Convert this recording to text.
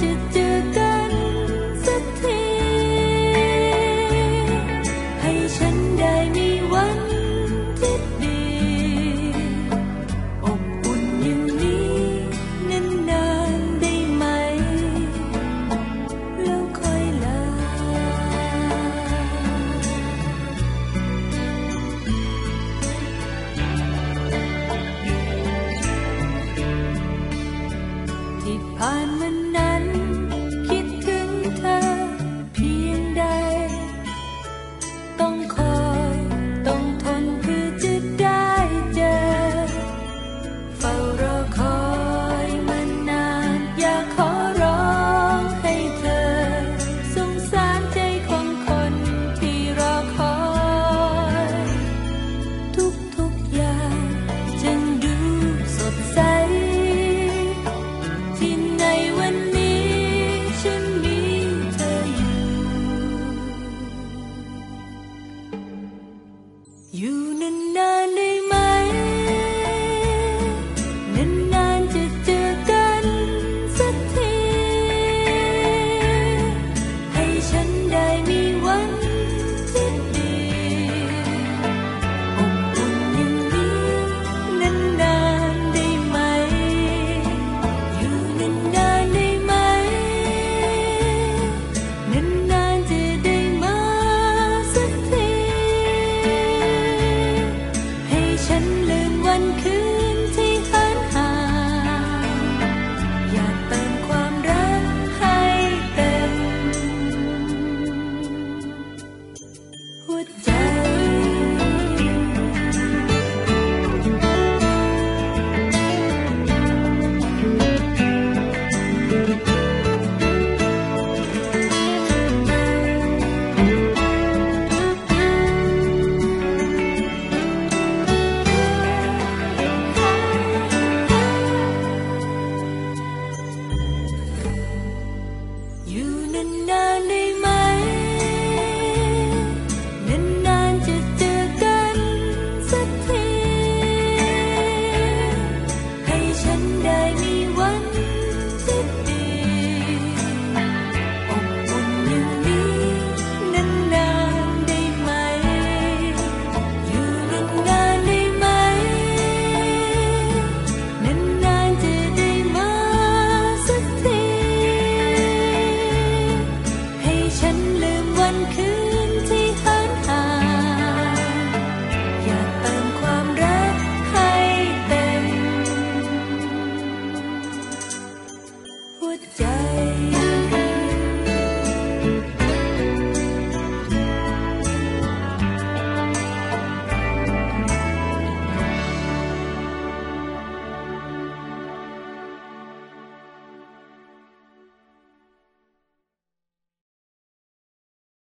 จะเจอกันสักที ให้ฉันได้มีวันที่ดี อบอุ่นอย่างนี้นานได้ไหม แล้วค่อยลา ที่ผ่านมานาน